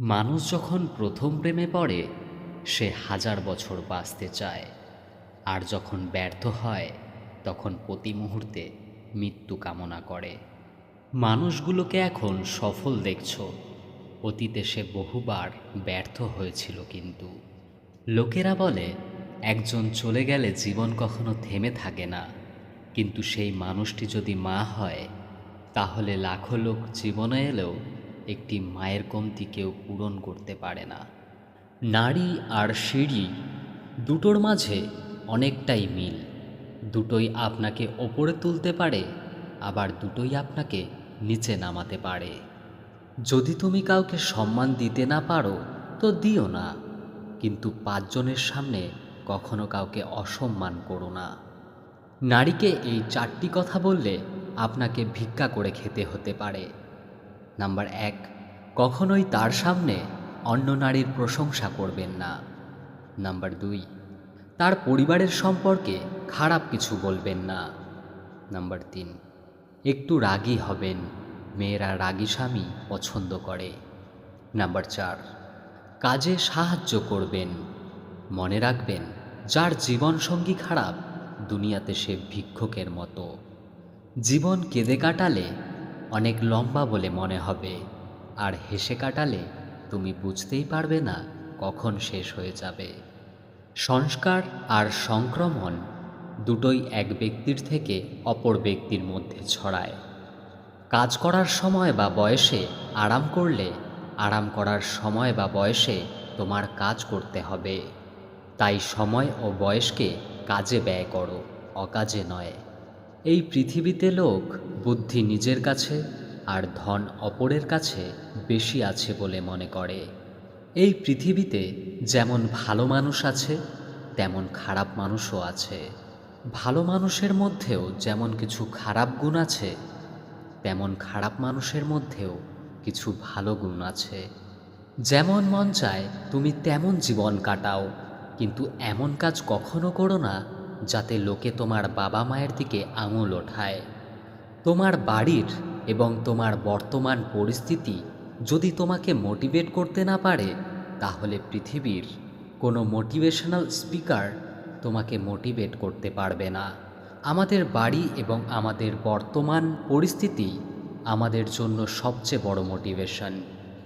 মানুষ যখন প্রথম প্রেমে পড়ে, সে হাজার বছর বাঁচতে চায়। আর যখন ব্যর্থ হয়, তখন প্রতি মুহূর্তে মৃত্যু কামনা করে। মানুষগুলোকে এখন সফল দেখছ। অতীতে সে বহুবার ব্যর্থ হয়েছিল কিন্তু। লোকেরা বলে, একজন চলে গেলে জীবন কখনো থেমে থাকে না। কিন্তু সেই মানুষটি যদি মা হয়, তাহলে লাখো লোক জীবনে এলেও একটি মায়ের কমতি কেউ পূরণ করতে পারে না। নারী আর সিঁড়ি দুটোর মাঝে অনেকটাই মিল। দুটোই আপনাকে ওপরে তুলতে পারে, আবার দুটোই আপনাকে নিচে নামাতে পারে। যদি তুমি কাউকে সম্মান দিতে না পারো, তো দিও না। কিন্তু পাঁচজনের সামনে কখনো কাউকে অসম্মান করো না। নারীকে এই চারটি কথা বললে আপনাকে ভিক্ষা করে খেতে হতে পারে। নাম্বার এক, কখনোই তার সামনে অন্য নারীর প্রশংসা করবেন না। নাম্বার দুই, তার পরিবারের সম্পর্কে খারাপ কিছু বলবেন না। নাম্বার তিন, একটু রাগী হবেন, মেয়েরা রাগী স্বামী পছন্দ করে। নাম্বার চার, কাজে সাহায্য করবেন, মনে রাখবেন যার জীবনসঙ্গী খারাপ দুনিয়াতে সে ভিক্ষুকের মতো। জীবন কেঁদে কাটালে অনেক লম্বা বলে মনে হবে। আর হেসে কাটালে তুমি বুঝতেই পারবে না কখন শেষ হয়ে যাবে। সংস্কার আর সংক্রমণ দুটোই এক ব্যক্তির থেকে অপর ব্যক্তির মধ্যে ছড়ায়। কাজ করার সময় বা বয়সে আরাম করলে, আরাম করার সময় বা বয়সে তোমার কাজ করতে হবে। তাই সময় ও বয়সকে কাজে ব্যয় করো, অকাজে নয়। এই পৃথিবীতে লোক বুদ্ধি নিজের কাছে আর ধন অপরের কাছে বেশি আছে বলে মনে করে। এই পৃথিবীতে যেমন ভালো মানুষ আছে, তেমন খারাপ মানুষও আছে। ভালো মানুষের মধ্যেও যেমন কিছু খারাপ গুণ আছে, তেমন খারাপ মানুষের মধ্যেও কিছু ভালো গুণ আছে। যেমন মন চায়, তুমি তেমন জীবন কাটাও, কিন্তু এমন কাজ কখনো করো না যাতে লোকে তোমার বাবা মায়ের দিকে আঙুল ওঠায়। তোমার বাড়ির এবং তোমার বর্তমান পরিস্থিতি যদি তোমাকে মোটিভেট করতে না পারে, তাহলে পৃথিবীর কোনো মোটিভেশনাল স্পিকার তোমাকে মোটিভেট করতে পারবে না। আমাদের বাড়ি এবং আমাদের বর্তমান পরিস্থিতি আমাদের জন্য সবচেয়ে বড় মোটিভেশন।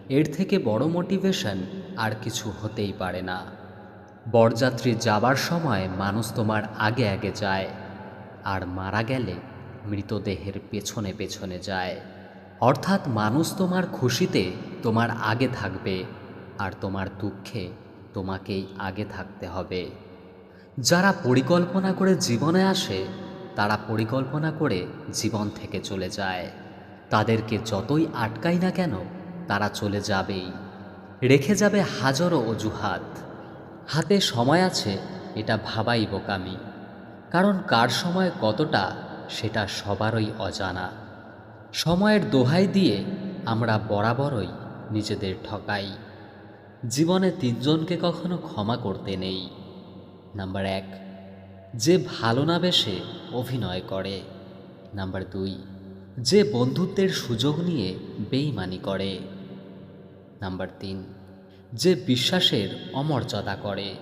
এর থেকে বড় মোটিভেশন আর কিছু হতেই পারে না। বরযাত্রী যাবার সময় মানুষ তোমার আগে আগে যায়, আর মারা গেলে মৃতদেহের পেছনে পেছনে যায়। অর্থাৎ মানুষ তোমার খুশিতে তোমার আগে থাকবে, আর তোমার দুঃখে তোমাকেই আগে থাকতে হবে। যারা পরিকল্পনা করে জীবনে আসে, তারা পরিকল্পনা করে জীবন থেকে চলে যায়। তাদেরকে যতই আটকাই না কেন, তারা চলে যাবেই। রেখে যাবে হাজারো অজুহাত। হাতে সময় আছে, এটা ভাবাই বোকামি কারণ কার সময় কতটা, সেটা সবারই অজানা। সময়ের দোহাই দিয়ে আমরা বরাবরই নিজেদের ঠকাই। জীবনে তিনজনকে কখনো ক্ষমা করতে নেই। নাম্বার এক, যে ভালো না বেশে অভিনয় করে। নাম্বার দুই, যে বন্ধুত্বের সুযোগ নিয়ে বেইমানি করে। নাম্বার তিন যে বিশ্বাসের অমর্যাদা করে।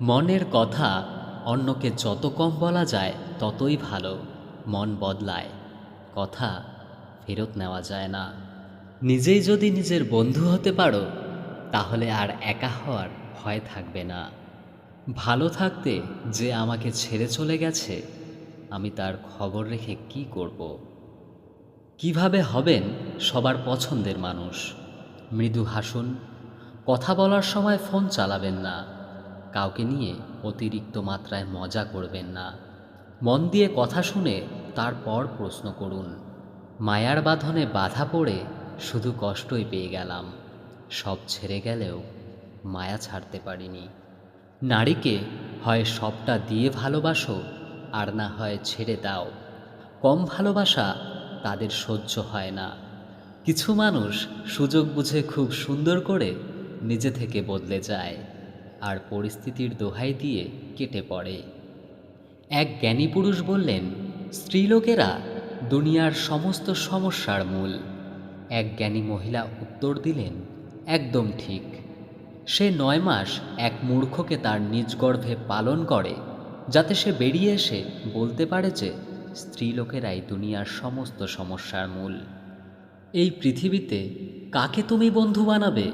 মনের কথা অন্যকে যত কম বলা যায়, ততই ভালো। মন বদলায়, কথা ফেরত নেওয়া যায় না। নিজেই যদি নিজের বন্ধু হতে পারো, তাহলে আর একা হওয়ার ভয় থাকবে না। ভালো থাকতে যে আমাকে ছেড়ে চলে গেছে, আমি তার খবর রেখে কি করব? কীভাবে হবেন সবার পছন্দের মানুষ? মৃদু হাসুন কথা বলার সময় ফোন চালাবেন না। কাউকে নিয়ে অতিরিক্ত মাত্রায় মজা করবেন না। মন দিয়ে কথা শুনে তারপর প্রশ্ন করুন, মায়ার বাঁধনে বাধা পড়ে শুধু কষ্টই পেয়ে গেলাম। সব ছেড়ে গেলেও মায়া ছাড়তে পারিনি। নারীকে হয় সবটা দিয়ে ভালোবাসো আর না হয় ছেড়ে দাও। কম ভালোবাসা তাদের সহ্য হয় না। কিছু মানুষ সুযোগ বুঝে খুব সুন্দর করে নিজে থেকে বদলে যায় আর পরিস্থিতির দোহাই দিয়ে কেটে পড়ে। এক জ্ঞানী পুরুষ বললেন, স্ত্রীলোকেরা দুনিয়ার সমস্ত সমস্যার মূল। এক জ্ঞানী মহিলা উত্তর দিলেন, একদম ঠিক। সে নয় মাস এক মূর্খকে তার নিজ গর্ভে পালন করে, যাতে সে বেরিয়ে এসে বলতে পারে যে স্ত্রীলোকেরাই দুনিয়ার সমস্ত সমস্যার মূল। এই পৃথিবীতে কাকে তুমি বন্ধু বানাবে?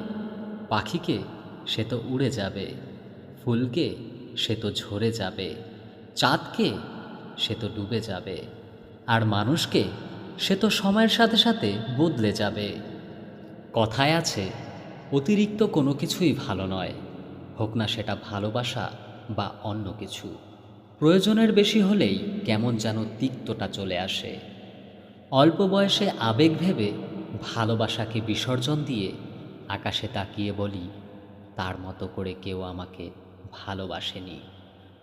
পাখিকে সে তো উড়ে যাবে, ফুলকে সে তো ঝরে যাবে, চাঁদকে সে তো ডুবে যাবে, আর মানুষকে সে তো সময়ের সাথে সাথে বদলে যাবে। কথায় আছে, অতিরিক্ত কোনো কিছুই ভালো নয়, হোক না সেটা ভালোবাসা বা অন্য কিছু। প্রয়োজনের বেশি হলেই কেমন যেন তিক্তটা চলে আসে। অল্প বয়সে আবেগ ভেবে ভালোবাসাকে বিসর্জন দিয়ে আকাশে তাকিয়ে বলি, তার মতো করে কেউ আমাকে ভালোবাসেনি।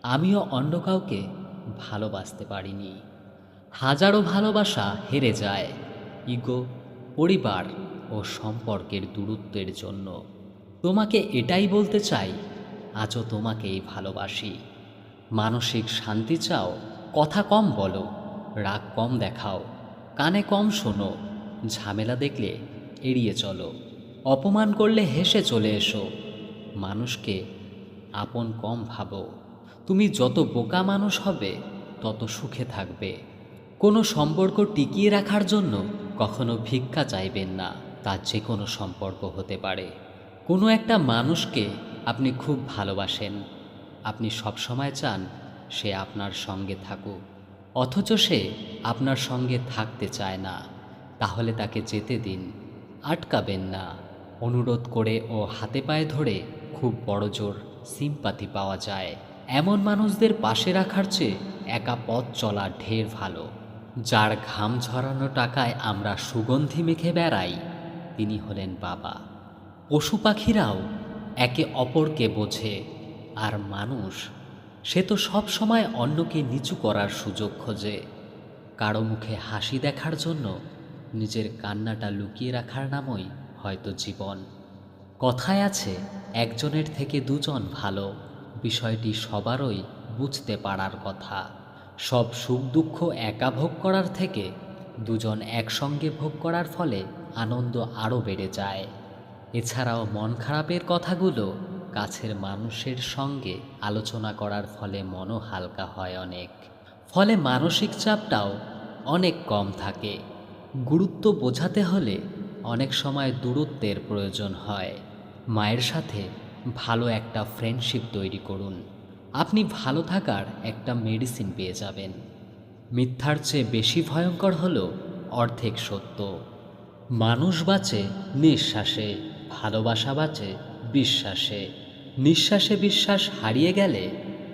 আমিও অন্য কাউকে ভালোবাসতে পারিনি। হাজারো ভালোবাসা হেরে যায়। ইগো, পরিবার ও সম্পর্কের দূরত্বের জন্য। তোমাকে এটাই বলতে চাই, আজও তোমাকেই ভালোবাসি। মানসিক শান্তি চাও, কথা কম বলো, রাগ কম দেখাও, কানে কম শোনো, ঝামেলা দেখলে এড়িয়ে চলো। অপমান করলে হেসে চলে এসো। মানুষকে আপন কম ভাবো। তুমি যত বোকা মানুষ হবে, তত সুখে থাকবে। কোনো সম্পর্ক টিকিয়ে রাখার জন্য কখনো ভিক্ষা চাইবেন না তার যে কোনো সম্পর্ক হতে পারে। কোনো একটা মানুষকে আপনি খুব ভালোবাসেন। আপনি সবসময় চান সে আপনার সঙ্গে থাকুক। অথচ সে আপনার সঙ্গে থাকতে চায় না। তাহলে তাকে যেতে দিন, আটকাবেন না। অনুরোধ করে ও হাতে পায়ে ধরে খুব বড় জোর সিম্পাতি পাওয়া যায়। এমন মানুষদের পাশে রাখার চেয়ে একা পথ চলা ঢের ভালো। যার ঘাম ঝরানো টাকায় আমরা সুগন্ধি মেখে বেড়াই, তিনি হলেন বাবা। পশু পাখিরাও একে অপরকে বোঝে, আর মানুষ, সে তো সব সময় অন্যকে নিচু করার সুযোগ খোঁজে। কারও মুখে হাসি দেখার জন্য নিজের কান্নাটা লুকিয়ে রাখার নামই হয়তো জীবন। কথায় আছে, একজনের থেকে দুজন ভালো, বিষয়টি সবারই বুঝতে পারার কথা। সব সুখ দুঃখ একা ভোগ করার থেকে, দুজন একসঙ্গে ভোগ করার ফলে আনন্দ আরও বেড়ে যায়। এছাড়াও মন খারাপের কথাগুলো কাছের মানুষের সঙ্গে আলোচনা করার ফলে মনও হালকা হয় অনেক। ফলে মানসিক চাপটাও অনেক কম থাকে। গুরুত্ব বোঝাতে হলে অনেক সময় দূরত্বের প্রয়োজন হয়। মায়ের সাথে ভালো একটা ফ্রেন্ডশিপ তৈরি করুন। আপনি ভালো থাকার একটা মেডিসিন পেয়ে যাবেন। মিথ্যার চেয়ে বেশি ভয়ঙ্কর হল অর্ধেক সত্য। মানুষ বাঁচে নিঃশ্বাসে, ভালোবাসা বাঁচে বিশ্বাসে। নিঃশ্বাসে বিশ্বাস হারিয়ে গেলে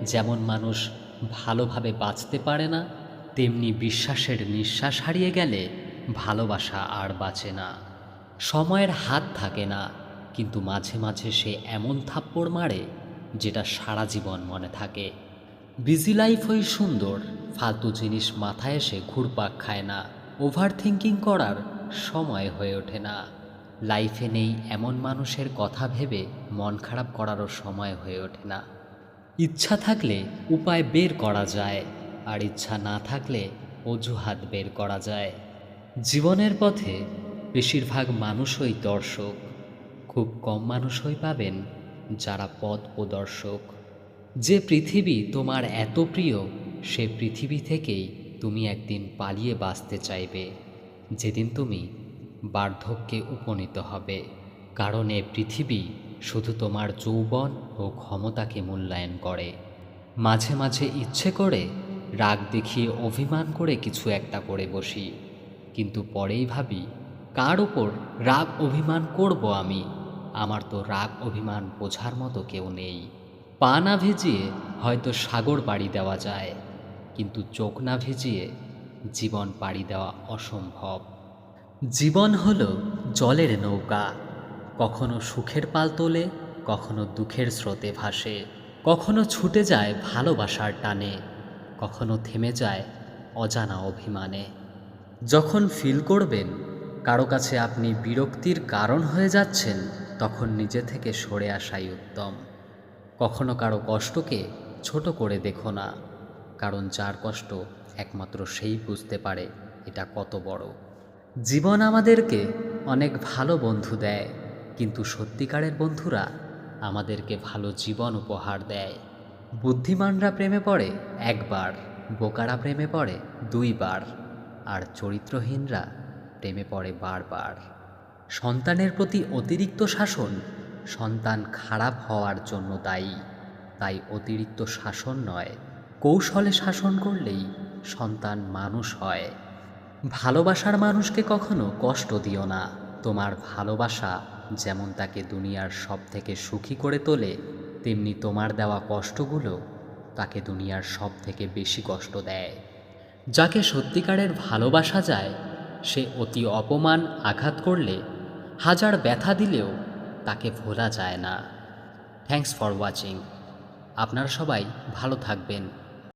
যেমন মানুষ ভালোভাবে বাঁচতে পারে না, তেমনি বিশ্বাসের নিঃশ্বাস হারিয়ে গেলে ভালোবাসা আর বাঁচে না। সময়ের হাত থাকে না, কিন্তু মাঝে মাঝে সে এমন থাপ্পড় মারে যেটা সারা জীবন মনে থাকে। বিজি লাইফই সুন্দর, ফালতু জিনিস মাথায় এসে ঘুরপাক খায় না ওভার থিঙ্কিং করার সময় হয়ে ওঠে না। লাইফে নেই এমন মানুষের কথা ভেবে মন খারাপ করারও সময় হয়ে ওঠে না। ইচ্ছা থাকলে উপায় বের করা যায়, আর ইচ্ছা না থাকলে অজুহাত বের করা যায়। জীবনের পথে বেশিরভাগ মানুষই দর্শক। খুব কম মানুষই পাবেন যারা পথ প্রদর্শক যে পৃথিবী তোমার এত প্রিয়, সে পৃথিবী থেকেই তুমি একদিন পালিয়ে বাঁচতে চাইবে। যেদিন তুমি বার্ধক্যে উপনীত হবে। কারণ এ পৃথিবী শুধু তোমার যৌবন ও ক্ষমতাকে মূল্যায়ন করে। মাঝে মাঝে ইচ্ছে করে রাগ দেখিয়ে অভিমান করে কিছু একটা করে বসি। কিন্তু পরেই ভাবি কার ওপর রাগ অভিমান করব আমি? আমার তো রাগ অভিমান বোঝার মতো কেউ নেই। পা না ভিজিয়ে হয়তো সাগর পাড়ি দেওয়া যায়, কিন্তু চোখ না ভিজিয়ে জীবন পাড়ি দেওয়া অসম্ভব। জীবন হলো জলের নৌকা, কখনো সুখের পাল তোলে, কখনো দুঃখের স্রোতে ভাসে। কখনো ছুটে যায় ভালোবাসার টানে, কখনো থেমে যায় অজানা অভিমানে। যখন ফিল করবেন কারও কাছে আপনি বিরক্তির কারণ হয়ে যাচ্ছেন, তখন নিজে থেকে সরে আসাই উত্তম। কখনো কারও কষ্টকে ছোট করে দেখো না, কারণ যার কষ্ট একমাত্র সেই বুঝতে পারে এটা কত বড়। জীবন আমাদেরকে অনেক ভালো বন্ধু দেয়, কিন্তু সত্যিকারের বন্ধুরা আমাদেরকে ভালো জীবন উপহার দেয়। বুদ্ধিমানরা প্রেমে পড়ে একবার, বোকারা প্রেমে পড়ে দুইবার, আর চরিত্রহীনরা প্রেমে পড়ে বারবার। সন্তানের প্রতি অতিরিক্ত শাসন সন্তান খারাপ হওয়ার জন্য দায়ী। তাই অতিরিক্ত শাসন নয়, কৌশলে শাসন করলেই সন্তান মানুষ হয়। ভালোবাসার মানুষকে কখনো কষ্ট দিও না। তোমার ভালোবাসা যেমন তাকে দুনিয়ার সব থেকে সুখী করে তোলে, তেমনি তোমার দেওয়া কষ্টগুলো তাকে দুনিয়ার সব থেকে বেশি কষ্ট দেয়। যাকে সত্যিকারের ভালোবাসা যায় সে অতি অপমান আঘাত করলে হাজার ব্যথা দিলেও তাকে ভোলা যায় না। থ্যাংকস ফর ওয়াচিং আপনারা সবাই ভালো থাকবেন।